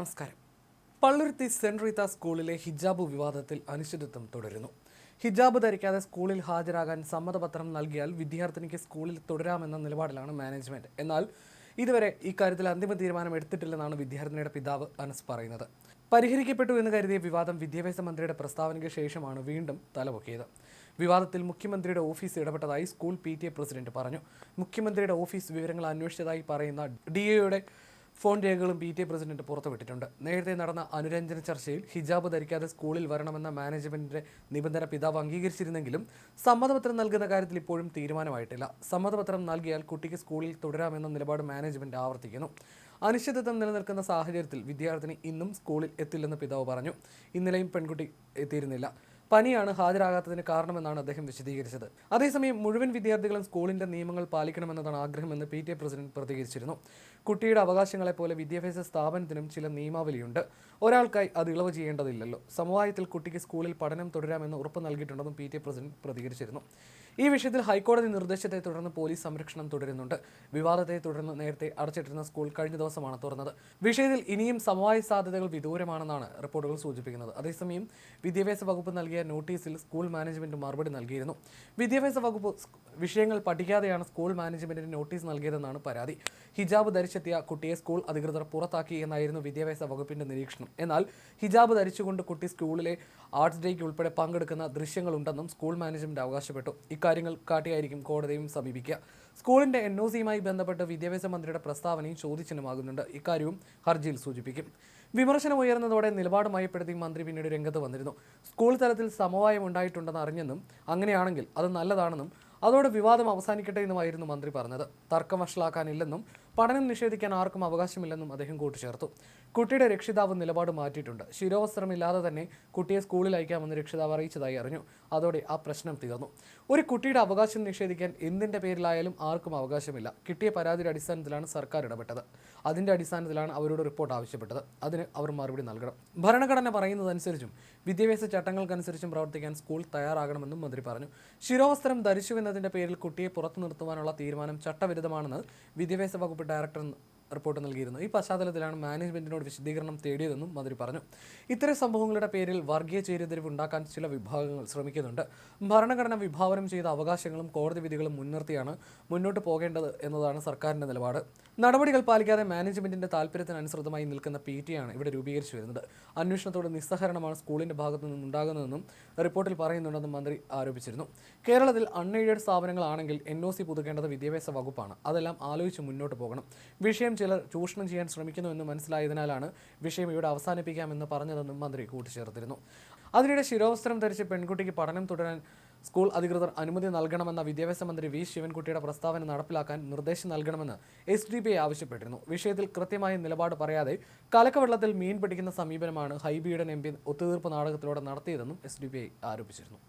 നമസ്കാരം. പള്ളുരുത്തി സെന്റ് റീത്ത സ്കൂളിലെ ഹിജാബ് വിവാദത്തിൽ അനിശ്ചിതത്വം തുടരുന്നു. ഹിജാബ് ധരിക്കാതെ സ്കൂളിൽ ഹാജരാകാൻ സമ്മതപത്രം നൽകിയാൽ വിദ്യാർത്ഥിനിക്ക് സ്കൂളിൽ തുടരാമെന്ന നിലപാടിലാണ് മാനേജ്മെന്റ്. എന്നാൽ ഇതുവരെ ഇക്കാര്യത്തിൽ അന്തിമ തീരുമാനം എടുത്തിട്ടില്ലെന്നാണ് വിദ്യാർത്ഥിനിയുടെ പിതാവ് അനസ് പറയുന്നത്. പരിഹരിക്കപ്പെട്ടു എന്ന് കരുതിയ വിവാദം വിദ്യാഭ്യാസ മന്ത്രിയുടെ പ്രസ്താവനയ്ക്ക് ശേഷമാണ് വീണ്ടും തലപൊക്കിയത്. വിവാദത്തിൽ മുഖ്യമന്ത്രിയുടെ ഓഫീസ് ഇടപെട്ടതായി സ്കൂൾ പി പ്രസിഡന്റ് പറഞ്ഞു. മുഖ്യമന്ത്രിയുടെ ഓഫീസ് വിവരങ്ങൾ അന്വേഷിച്ചതായി പറയുന്ന ഡി എയുടെ ഫോൺ രേഖകളും പി ടി എ പ്രസിഡന്റ് പുറത്തുവിട്ടിട്ടുണ്ട്. നേരത്തെ നടന്ന അനുരഞ്ജന ചർച്ചയിൽ ഹിജാബ് ധരിക്കാതെ സ്കൂളിൽ വരണമെന്ന മാനേജ്മെന്റിന്റെ നിബന്ധന പിതാവ് അംഗീകരിച്ചിരുന്നെങ്കിലും സമ്മതപത്രം നൽകുന്ന കാര്യത്തിൽ ഇപ്പോഴും തീരുമാനമായിട്ടില്ല. സമ്മതപത്രം നൽകിയാൽ കുട്ടിക്ക് സ്കൂളിൽ തുടരാമെന്ന നിലപാട് മാനേജ്മെന്റ് ആവർത്തിക്കുന്നു. അനിശ്ചിതത്വം നിലനിൽക്കുന്ന സാഹചര്യത്തിൽ വിദ്യാർത്ഥിനി ഇന്നും സ്കൂളിൽ എത്തില്ലെന്ന് പിതാവ് പറഞ്ഞു. ഇന്നലെയും പെൺകുട്ടി എത്തിയിരുന്നില്ല. പനിയാണ് ഹാജരാകാത്തതിന് കാരണമെന്നാണ് അദ്ദേഹം വിശദീകരിച്ചത്. അതേസമയം മുഴുവൻ വിദ്യാർത്ഥികളും സ്കൂളിന്റെ നിയമങ്ങൾ പാലിക്കണമെന്നതാണ് ആഗ്രഹമെന്ന് പി ടി എ പ്രസിഡന്റ് പ്രതികരിച്ചിരുന്നു. കുട്ടിയുടെ അവകാശങ്ങളെ പോലെ വിദ്യാഭ്യാസ സ്ഥാപനത്തിനും ചില നിയമാവലിയുണ്ട്. ഒരാൾക്കായി അത് ഇളവ് ചെയ്യേണ്ടതില്ലല്ലോ. സമവായത്തിൽ കുട്ടിക്ക് സ്കൂളിൽ പഠനം തുടരാമെന്ന് ഉറപ്പ് നൽകിയിട്ടുണ്ടെന്നും പി ടി എ പ്രസിഡന്റ് പ്രതികരിച്ചിരുന്നു. ഈ വിഷയത്തിൽ ഹൈക്കോടതി നിർദ്ദേശത്തെ തുടർന്ന് പോലീസ് സംരക്ഷണം തുടരുന്നുണ്ട്. വിവാദത്തെ തുടർന്ന് നേരത്തെ അടച്ചിട്ടിരുന്ന സ്കൂൾ കഴിഞ്ഞ ദിവസമാണ് തുറന്നത്. വിഷയത്തിൽ ഇനിയും സമവായ സാധ്യതകൾ വിദൂരമാണെന്നാണ് റിപ്പോർട്ടുകൾ സൂചിപ്പിക്കുന്നത്. അതേസമയം വിദ്യാഭ്യാസ വകുപ്പ് നൽകിയ നോട്ടീസിൽ സ്കൂൾ മാനേജ്മെന്റ് മറുപടി നൽകിയിരുന്നു. വിദ്യാഭ്യാസ വകുപ്പ് വിഷയങ്ങൾ പഠിക്കാതെയാണ് സ്കൂൾ മാനേജ്മെന്റിന് നോട്ടീസ് നൽകിയതെന്നാണ് പരാതി. ഹിജാബ് ധരിച്ചെത്തിയ കുട്ടിയെ സ്കൂൾ അധികൃതർ പുറത്താക്കി എന്നായിരുന്നു വിദ്യാഭ്യാസ വകുപ്പിന്റെ നിരീക്ഷണം. എന്നാൽ ഹിജാബ് ധരിച്ചുകൊണ്ട് കുട്ടി സ്കൂളിലെ ആർട്സ് ഡേക്ക് ഉൾപ്പെടെ പങ്കെടുക്കുന്ന ദൃശ്യങ്ങളുണ്ടെന്നും സ്കൂൾ മാനേജ്മെന്റ് അവകാശപ്പെട്ടു. ഇക്കാര്യങ്ങൾ കാട്ടിയായിരിക്കും കോടതിയും സമീപിക്കുക. സ്കൂളിന്റെ എൻ ഒ സിയുമായി ബന്ധപ്പെട്ട് വിദ്യാഭ്യാസ മന്ത്രിയുടെ പ്രസ്താവനയും ചോദ്യചിഹ്നമാകുന്നുണ്ട് ഇക്കാര്യവും ഹർജിയിൽ സൂചിപ്പിക്കും. വിമർശനം ഉയർന്നതോടെ നിലപാട് മയപ്പെടുത്തി മന്ത്രി പിന്നീട് രംഗത്ത് വന്നിരുന്നു. സ്കൂൾ തലത്തിൽ സമവായം ഉണ്ടായിട്ടുണ്ടെന്ന് അറിഞ്ഞെന്നും അങ്ങനെയാണെങ്കിൽ അത് നല്ലതാണെന്നും അതോടെ വിവാദം അവസാനിക്കട്ടെ എന്നുമായിരുന്നു മന്ത്രി പറഞ്ഞത്. തർക്കം വഷളാക്കാനില്ലെന്നും പഠനം നിഷേധിക്കാൻ ആർക്കും അവകാശമില്ലെന്നും അദ്ദേഹം കൂട്ടിച്ചേർത്തു. കുട്ടിയുടെ രക്ഷിതാവ് നിലപാട് മാറ്റിയിട്ടുണ്ട്. ശിരോവസ്ത്രമില്ലാതെ തന്നെ കുട്ടിയെ സ്കൂളിൽ അയക്കാമെന്ന് രക്ഷിതാവ് അറിയിച്ചതായി അറിഞ്ഞു. അതോടെ ആ പ്രശ്നം തീർന്നു. ഒരു കുട്ടിയുടെ അവകാശം നിഷേധിക്കാൻ എന്തിന്റെ പേരിലായാലും ആർക്കും അവകാശമില്ല. കിട്ടിയ പരാതിയുടെ അടിസ്ഥാനത്തിലാണ് സർക്കാർ ഇടപെട്ടത്. അതിന്റെ അടിസ്ഥാനത്തിലാണ് അവരോട് റിപ്പോർട്ട് ആവശ്യപ്പെട്ടത്. അതിന് അവർ മറുപടി നൽകണം. ഭരണഘടന പറയുന്നതനുസരിച്ചും വിദ്യാഭ്യാസ ചട്ടങ്ങൾക്കനുസരിച്ചും പ്രവർത്തിക്കാൻ സ്കൂൾ തയ്യാറാകണമെന്നും മന്ത്രി പറഞ്ഞു. ശിരോവസ്ത്രം ധരിച്ചുവെന്നതിന്റെ പേരിൽ കുട്ടിയെ പുറത്തു നിർത്തുവാനുള്ള തീരുമാനം ചട്ടവിരുദ്ധമാണെന്ന് വിദ്യാഭ്യാസ വകുപ്പ് ഡയറക്ടർ റിപ്പോർട്ട് നൽകിയിരുന്നു. ഈ പശ്ചാത്തലത്തിലാണ് മാനേജ്മെന്റിനോട് വിശദീകരണം തേടിയതെന്നും മന്ത്രി പറഞ്ഞു. ഇത്തരം സംഭവങ്ങളുടെ പേരിൽ വർഗീയ ചേരിതിരിവ് ഉണ്ടാക്കാൻ ചില വിഭാഗങ്ങൾ ശ്രമിക്കുന്നുണ്ട്. ഭരണഘടന വിഭാവനം ചെയ്ത അവകാശങ്ങളും കോടതി വിധികളും മുൻനിർത്തിയാണ് മുന്നോട്ട് പോകേണ്ടത് എന്നതാണ് സർക്കാരിന്റെ നിലപാട്. നടപടികൾ പാലിക്കാതെ മാനേജ്മെന്റിന്റെ താല്പര്യത്തിനനുസൃതമായി നിൽക്കുന്ന പി ആണ് ഇവിടെ രൂപീകരിച്ചു വരുന്നത്. അന്വേഷണത്തോട് നിസ്സഹരണമാണ് സ്കൂളിന്റെ ഭാഗത്തു നിന്നുണ്ടാകുന്നതെന്നും റിപ്പോർട്ടിൽ പറയുന്നുണ്ടെന്നും മന്ത്രി ആരോപിച്ചിരുന്നു. കേരളത്തിൽ അൺഎയ്ഡഡ് സ്ഥാപനങ്ങളാണെങ്കിൽ എൻ ഒ സി പുതുക്കേണ്ടത് വിദ്യാഭ്യാസ വകുപ്പാണ്. അതെല്ലാം ആലോചിച്ച് മുന്നോട്ട് പോകണം. വിഷയം ചിലർ ചൂഷണം ചെയ്യാൻ ശ്രമിക്കുന്നുവെന്ന് മനസ്സിലായതിനാലാണ് വിഷയം ഇവിടെ അവസാനിപ്പിക്കാമെന്ന് പറഞ്ഞതെന്നും മന്ത്രി കൂട്ടിച്ചേർത്തിരുന്നു. അതിനിടെ ശിരോവസ്ത്രം ധരിച്ച് പെൺകുട്ടിക്ക് പഠനം തുടരാൻ സ്കൂൾ അധികൃതർ അനുമതി നൽകണമെന്ന വിദ്യാഭ്യാസ മന്ത്രി വി. ശിവൻകുട്ടിയുടെ പ്രസ്താവന നടപ്പിലാക്കാൻ നിർദ്ദേശം നൽകണമെന്ന് എസ്. ഡി. പി. ആവശ്യപ്പെട്ടിരുന്നു. വിഷയത്തിൽ കൃത്യമായ നിലപാട് പറയാതെ കലക്കവെള്ളത്തിൽ മീൻ പിടിക്കുന്ന സമീപനമാണ് ഹൈബിയുടെ എം പി ഒത്തുതീർപ്പ് നാടകത്തിലൂടെ നടത്തിയതെന്നും എസ്. ഡി. പി. ആരോപിച്ചിരുന്നു.